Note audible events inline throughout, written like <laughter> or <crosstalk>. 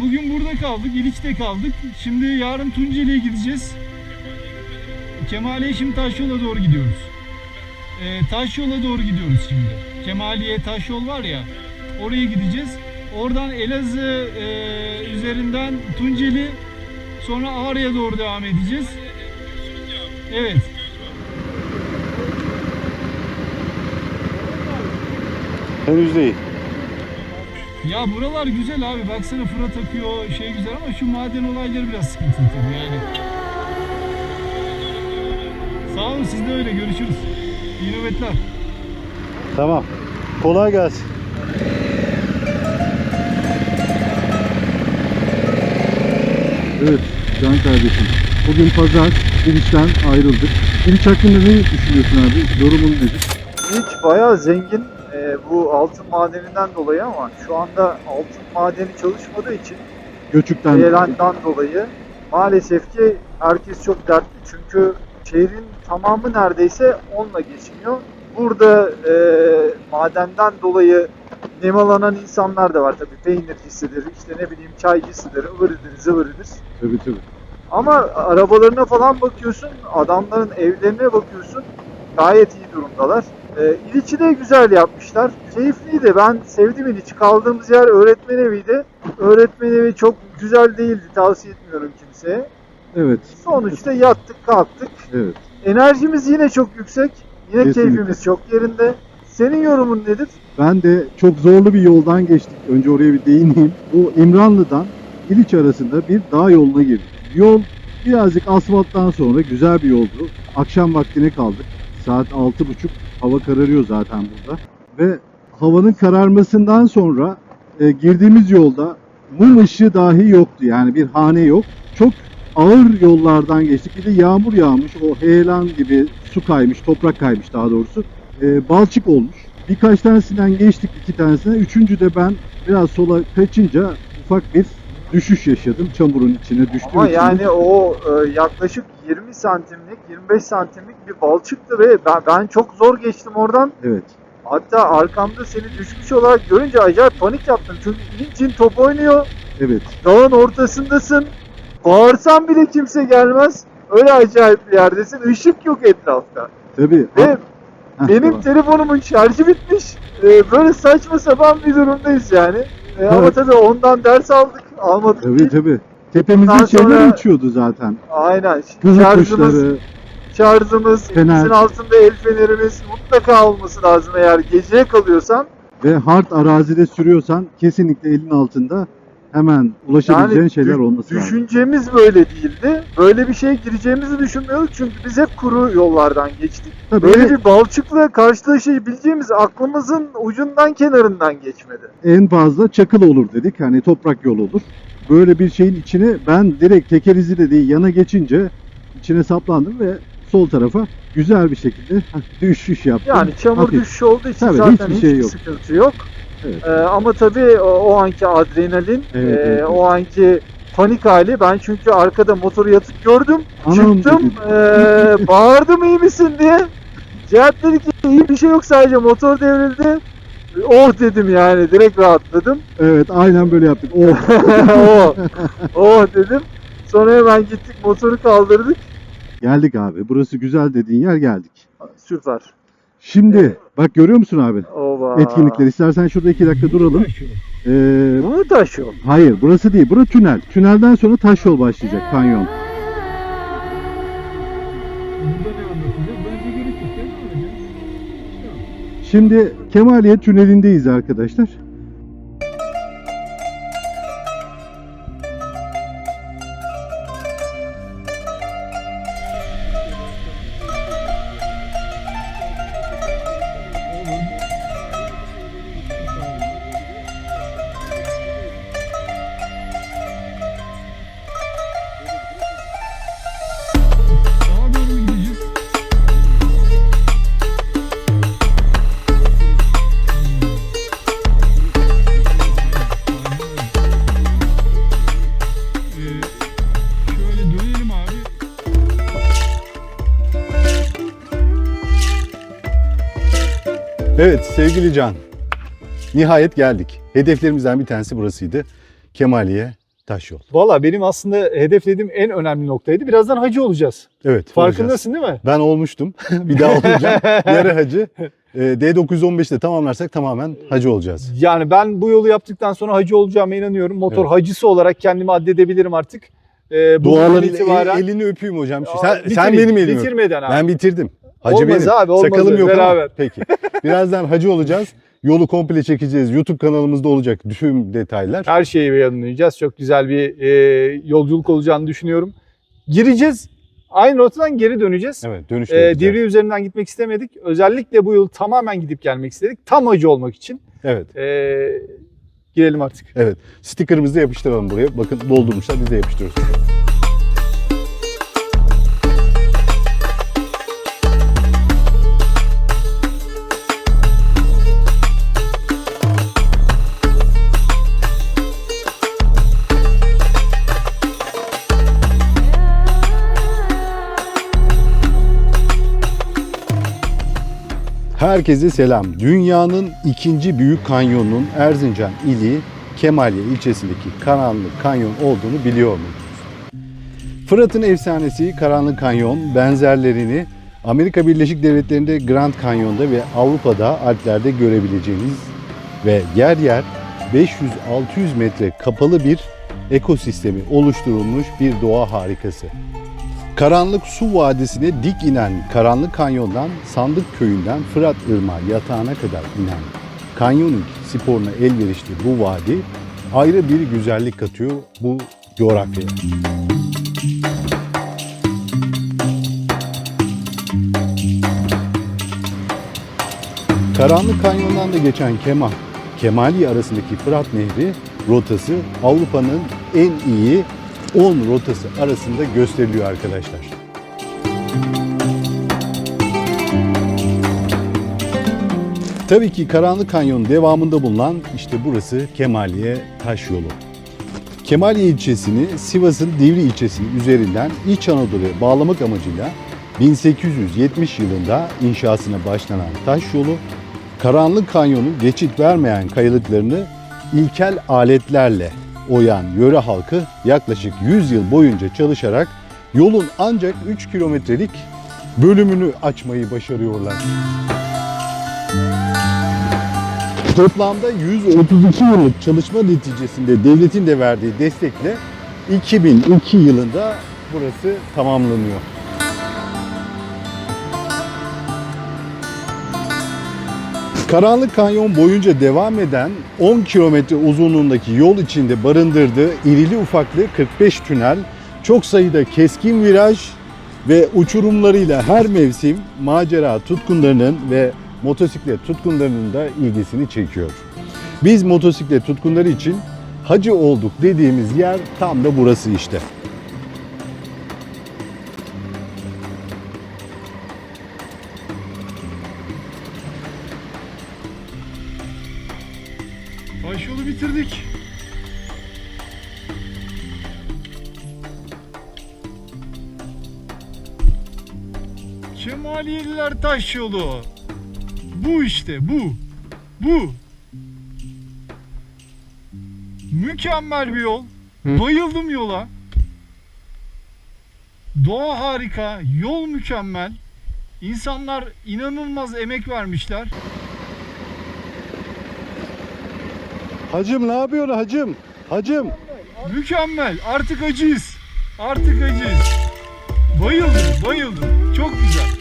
Bugün burada kaldık, İliç'te kaldık. Şimdi yarın Tunceli'ye gideceğiz. Kemaliye şimdi Taşyol'a doğru gidiyoruz. Ee, Taşyol'a doğru gidiyoruz şimdi. Kemaliye Taşyol var ya, oraya gideceğiz. Oradan Elazığ e, üzerinden Tunceli, sonra Ağrı'ya doğru devam edeceğiz. Evet. Henüz değil. Ya buralar güzel abi. Baksana Fırat akıyor, şey güzel ama şu maden olayları biraz sıkıntılı tabii yani. Sağ olun siz de öyle. Görüşürüz. İyi nöbetler. Tamam. Kolay gelsin. Evet Can kardeşim. Bugün pazar İliç'ten ayrıldık. İliç hakkında ne düşünüyorsun abi? Yorumun nedir? İç bayağı zengin bu altın madeninden dolayı ama şu anda altın madeni çalışmadığı için Göçükten. Heyelan'dan dolayı maalesef ki herkes çok dertli çünkü şehrin tamamı neredeyse onunla geçiniyor. Burada e, madenden dolayı nemalanan insanlar da var tabii peynircisidir, işte ne bileyim çaycısıdır, ıvırıdır, zıvırıdır. Tabii tabii. Ama arabalarına falan bakıyorsun, adamların evlerine bakıyorsun, gayet iyi durumdalar. Ee, İliç'i de güzel yapmışlar. Keyifliydi. Ben sevdim İliç'i. Kaldığımız yer öğretmen eviydi. Öğretmen evi çok güzel değildi. Tavsiye etmiyorum kimseye. Evet. Sonuçta yattık kalktık. Evet. Enerjimiz yine çok yüksek. Yine Kesinlikle. keyfimiz çok yerinde. Senin yorumun nedir? Ben de çok zorlu bir yoldan geçtik. Önce oraya bir değineyim. Bu İmranlı'dan İliç arasında bir dağ yoluna girdik. Yol birazcık asfalttan sonra güzel bir yoldu. Akşam vaktine kaldık. Saat 6.30. Hava kararıyor zaten burada. Ve havanın kararmasından sonra e, girdiğimiz yolda mum ışığı dahi yoktu. Yani bir hane yok. Çok ağır yollardan geçtik. Bir de yağmur yağmış. O heyelan gibi su kaymış, toprak kaymış daha doğrusu. E, balçık olmuş. Birkaç tanesinden geçtik iki tanesine. Üçüncü de ben biraz sola kaçınca ufak bir düşüş yaşadım. Çamurun içine düştüm. Ama yani o e, yaklaşık 20 santimlik, 25 santimlik bir balçıktı ve ben, ben çok zor geçtim oradan. Evet. Hatta arkamda seni düşmüş olarak görünce acayip panik yaptım. Çünkü incin top oynuyor. Evet. Dağın ortasındasın. Bağırsan bile kimse gelmez. Öyle acayip bir yerdesin. Işık yok etrafta. Tabii. Ve Heh, benim tamam. telefonumun şarjı bitmiş. Ee, böyle saçma sapan bir durumdayız yani. Ee, Ama Evet. tabii ondan ders aldık. Almadık Tabii tabii. Şeyler sonra- uçuyordu zaten. Aynen. Kızıl Şarjımız, kuşları. şarjımız, Fener. elimizin altında el fenerimiz mutlaka olması lazım eğer geceye kalıyorsan. Ve hard arazide sürüyorsan kesinlikle elin altında hemen ulaşabileceğin şeyler dü- olması lazım. Düşüncemiz böyle değildi. Böyle bir şeye gireceğimizi düşünmüyorduk çünkü biz hep kuru yollardan geçtik. Tabii Böyle bir balçıkla karşılaşabileceğimiz aklımızın ucundan kenarından geçmedi. en fazla çakıl olur dedik. Hani toprak yol olur. Böyle bir şeyin içine ben direkt teker izi de değil yana geçince içine saplandım ve sol tarafa güzel bir şekilde düşüş yaptım. Yani çamur Hafif. düşüşü olduğu için Tabii, zaten hiçbir şey yok. sıkıntı yok. Evet. Ee, ama tabii o, o anki adrenalin, Evet, e, evet, o anki panik hali. Ben çünkü arkada motoru yatıp gördüm. Anam çıktım, e, <laughs> bağırdım iyi misin diye. Cihat dedi ki iyi bir şey yok sadece motor devrildi. Oh dedim yani direkt rahatladım. Evet aynen böyle yaptık. Oh. <laughs> oh, <laughs> oh dedim. Sonra hemen gittik motoru kaldırdık. geldik abi. Burası güzel dediğin yer geldik. Süper. Şimdi bak görüyor musun abi? Ova. Etkinlikler. İstersen şurada iki dakika duralım. Ee, Bu taş yol? hayır burası değil. Burası tünel. Tünelden sonra taş yol başlayacak. Kanyon. Burada ne anlatacağız? Bence gerek yok. Devam edelim. Tamam. Şimdi Kemaliye tünelindeyiz arkadaşlar. Evet sevgili Can. Nihayet geldik. Hedeflerimizden bir tanesi burasıydı. Kemaliye taş yol. Valla benim aslında hedeflediğim en önemli noktaydı. Birazdan hacı olacağız. Evet. olacağız. Farkındasın değil mi? Ben olmuştum. <laughs> bir daha olacağım. Yarı hacı. Ee, D915'te tamamlarsak tamamen hacı olacağız. Yani ben bu yolu yaptıktan sonra hacı olacağıma inanıyorum. Motor Evet. hacısı olarak kendimi addedebilirim artık. Ee, Duaların itibaren- elini öpeyim hocam. Aa, Sen, sen bitireyim. benim elimi. Bitirmeden abi. Ben bitirdim. Hacı Olmaz benim. abi, olmaz Sakalım yok ama. beraber. Peki. Birazdan hacı olacağız. Yolu komple çekeceğiz. YouTube kanalımızda olacak tüm detaylar. Her şeyi yayınlayacağız. Çok güzel bir e, yolculuk olacağını düşünüyorum. Gireceğiz. Aynı rotadan geri döneceğiz. Evet dönüşte Ee. Divriği üzerinden gitmek istemedik. Özellikle bu yıl tamamen gidip gelmek istedik. Tam hacı olmak için. Evet. Ee, girelim artık. Evet. Sticker'ımızı yapıştıralım buraya. Bakın doldurmuşlar biz de yapıştırıyoruz. Herkese selam. Dünyanın ikinci büyük kanyonunun Erzincan ili Kemaliye ilçesindeki Karanlık Kanyon olduğunu biliyor muydunuz? Fırat'ın efsanesi Karanlık Kanyon benzerlerini Amerika Birleşik Devletleri'nde Grand Canyon'da ve Avrupa'da Alplerde görebileceğiniz ve yer yer 500-600 metre kapalı bir ekosistemi oluşturulmuş bir doğa harikası. Karanlık Su Vadisi'ne dik inen Karanlık Kanyon'dan Sandık Köyü'nden Fırat Irmağı yatağına kadar inen kanyoning sporuna elverişli bu vadi ayrı bir güzellik katıyor bu coğrafyaya. Karanlık Kanyon'dan da geçen Kemah, Kemali arasındaki Fırat Nehri rotası Avrupa'nın en iyi 10 rotası arasında gösteriliyor arkadaşlar. Tabii ki Karanlık Kanyon devamında bulunan işte burası Kemaliye Taş Yolu. Kemaliye ilçesini Sivas'ın Divri ilçesinin üzerinden İç Anadolu'ya bağlamak amacıyla 1870 yılında inşasına başlanan taş yolu, Karanlık Kanyon'un geçit vermeyen kayalıklarını ilkel aletlerle oyan yöre halkı yaklaşık 100 yıl boyunca çalışarak yolun ancak 3 kilometrelik bölümünü açmayı başarıyorlar. Toplamda 132 yıllık çalışma neticesinde devletin de verdiği destekle 2002 yılında burası tamamlanıyor. Karanlık Kanyon boyunca devam eden 10 kilometre uzunluğundaki yol içinde barındırdığı irili ufaklı 45 tünel, çok sayıda keskin viraj ve uçurumlarıyla her mevsim macera tutkunlarının ve motosiklet tutkunlarının da ilgisini çekiyor. Biz motosiklet tutkunları için hacı olduk dediğimiz yer tam da burası işte. Kemaliyeliler taş yolu. Bu işte bu. Bu. Mükemmel bir yol. Bayıldım yola. Doğa harika, yol mükemmel. İnsanlar inanılmaz emek vermişler. Hacım ne yapıyorsun hacım? Hacım. Mükemmel. Artık acıyız. Artık acıyız. Bayıldım, bayıldım. Çok güzel.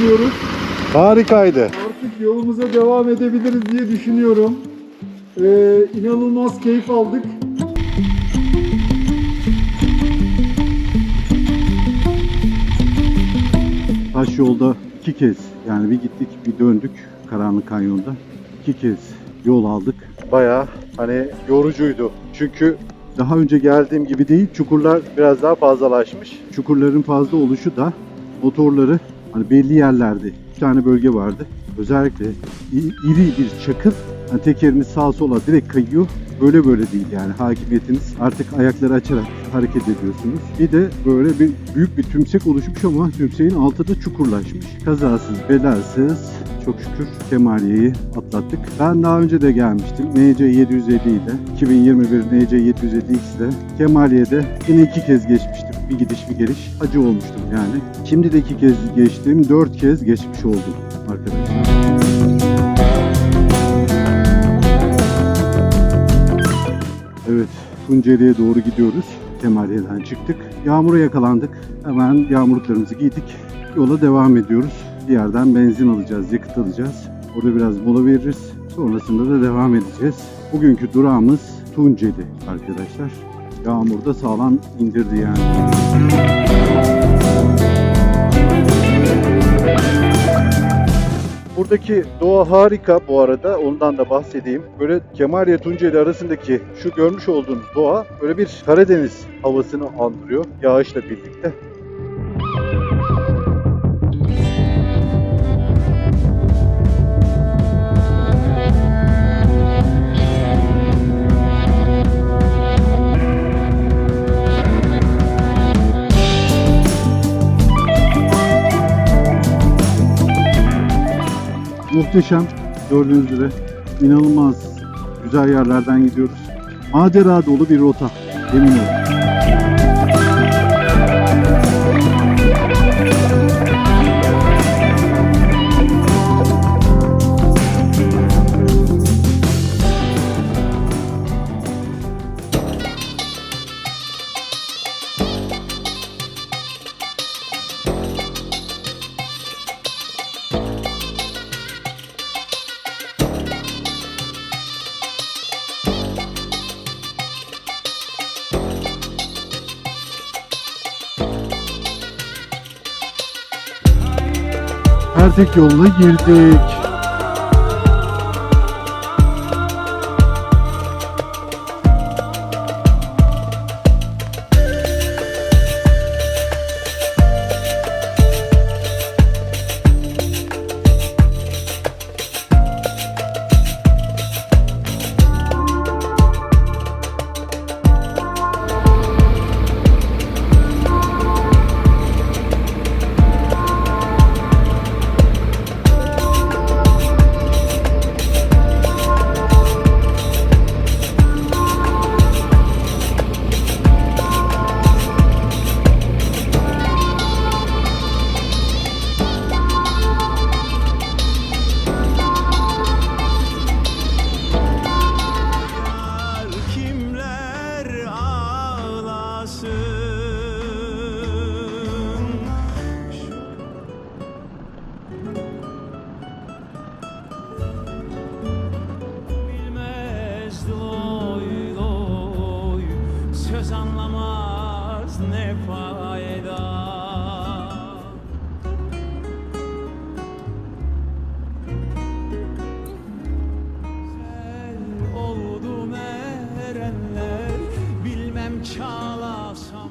Bulunuyoruz. Harikaydı. Artık yolumuza devam edebiliriz diye düşünüyorum. Ee, inanılmaz keyif aldık. Taş yolda iki kez yani bir gittik bir döndük Karanlık Kanyon'da. iki kez yol aldık. Bayağı hani yorucuydu. Çünkü daha önce geldiğim gibi değil çukurlar biraz daha fazlalaşmış. Çukurların fazla oluşu da motorları hani belli yerlerde bir tane bölge vardı. Özellikle iri bir çakıl hani tekeriniz sağa sola direkt kayıyor. Böyle böyle değil yani hakimiyetiniz artık ayakları açarak hareket ediyorsunuz. Bir de böyle bir büyük bir tümsek oluşmuş ama tümseğin altı da çukurlaşmış. Kazasız belasız çok şükür Kemaliye'yi atlattık. Ben daha önce de gelmiştim. NC 750 ile 2021 NC 750X'de Kemaliye'de yine iki kez geçmiştim. Bir gidiş bir geliş. Acı olmuştum yani. Şimdi de iki kez geçtim. Dört kez geçmiş oldum arkadaşlar. Evet, Tunceli'ye doğru gidiyoruz. Kemaliye'den çıktık. Yağmura yakalandık. Hemen yağmurluklarımızı giydik. Yola devam ediyoruz. Bir yerden benzin alacağız, yakıt alacağız. Orada biraz mola veririz. Sonrasında da devam edeceğiz. Bugünkü durağımız Tunceli arkadaşlar. Yağmur da sağlam indirdi yani. Buradaki doğa harika bu arada. Ondan da bahsedeyim. Böyle Kemaliye Tunceli arasındaki şu görmüş olduğunuz doğa böyle bir Karadeniz havasını andırıyor yağışla birlikte. Muhteşem gördüğünüz gibi inanılmaz güzel yerlerden gidiyoruz. Macera dolu bir rota eminim. Ertek yoluna girdik.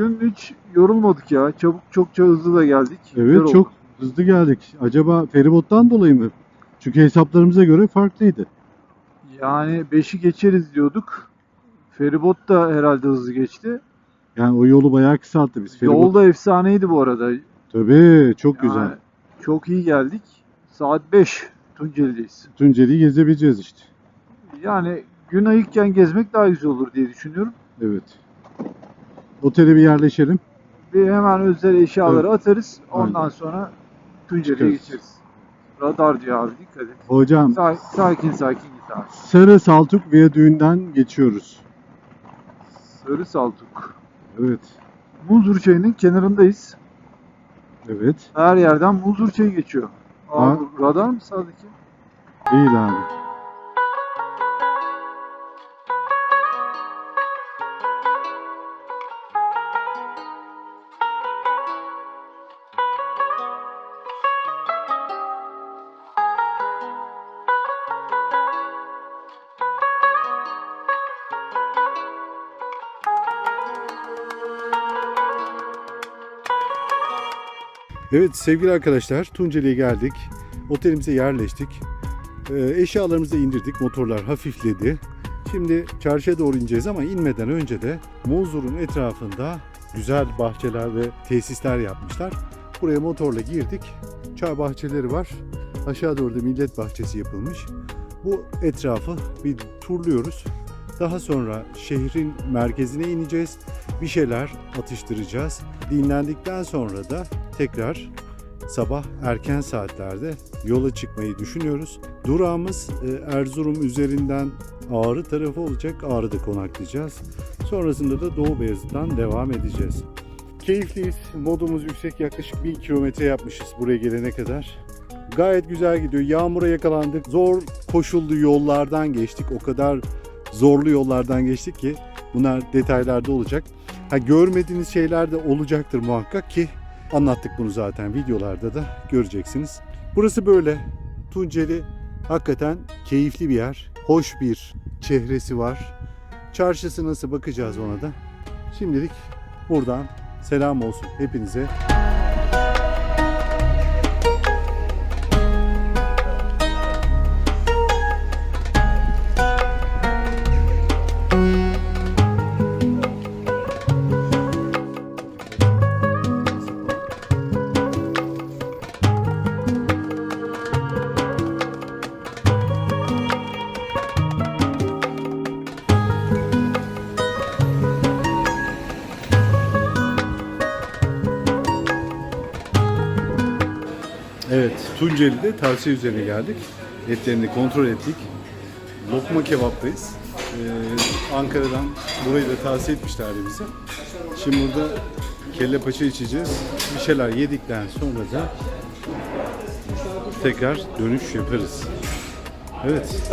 Bugün hiç yorulmadık ya. Çabuk çokça hızlı da geldik. Güzel Evet oldu. çok hızlı geldik. Acaba feribottan dolayı mı? Çünkü hesaplarımıza göre farklıydı. Yani 5'i geçeriz diyorduk. Feribot da herhalde hızlı geçti. Yani o yolu bayağı kısalttı biz. Feribot... Yol da efsaneydi bu arada. Tabii çok Yani güzel. Çok iyi geldik. Saat 5 Tunceli'deyiz. Tunceli'yi gezebileceğiz işte. Yani gün ayıkken gezmek daha güzel olur diye düşünüyorum. Evet. Otele bir yerleşelim. Bir hemen özel eşyaları atarız. Ondan Aynen. sonra Tunceli'ye geçeriz. Radar diyor abi dikkat et. Hocam Sa- sakin sakin git abi. Sarı Saltuk Viyadüğü'nden geçiyoruz. Sarı Saltuk. Evet. Muzur çayının kenarındayız. Evet. Her yerden muzur çayı geçiyor. Bu radar mı sağdaki? Değil abi. Evet sevgili arkadaşlar Tunceli'ye geldik. Otelimize yerleştik. Ee, eşyalarımızı indirdik. Motorlar hafifledi. Şimdi çarşıya doğru ineceğiz ama inmeden önce de Muzur'un etrafında güzel bahçeler ve tesisler yapmışlar. Buraya motorla girdik. Çay bahçeleri var. Aşağı doğru da millet bahçesi yapılmış. Bu etrafı bir turluyoruz. Daha sonra şehrin merkezine ineceğiz. Bir şeyler atıştıracağız. Dinlendikten sonra da tekrar sabah erken saatlerde yola çıkmayı düşünüyoruz. Durağımız e, Erzurum üzerinden Ağrı tarafı olacak. Ağrı'da konaklayacağız. Sonrasında da Doğu Beyazıt'tan devam edeceğiz. Keyifliyiz. Modumuz yüksek. Yaklaşık 1000 kilometre yapmışız buraya gelene kadar. Gayet güzel gidiyor. Yağmura yakalandık. Zor koşullu yollardan geçtik. O kadar zorlu yollardan geçtik ki bunlar detaylarda olacak. Ha görmediğiniz şeyler de olacaktır muhakkak ki anlattık bunu zaten videolarda da göreceksiniz. Burası böyle. Tunceli hakikaten keyifli bir yer. Hoş bir çehresi var. Çarşısı nasıl bakacağız ona da. Şimdilik buradan selam olsun hepinize. Tunceli'de tavsiye üzerine geldik. Etlerini kontrol ettik. Lokma kebaptayız. Ee, Ankara'dan burayı da tavsiye etmişlerdi bize. Şimdi burada kelle paça içeceğiz. Bir şeyler yedikten sonra da tekrar dönüş yaparız. Evet.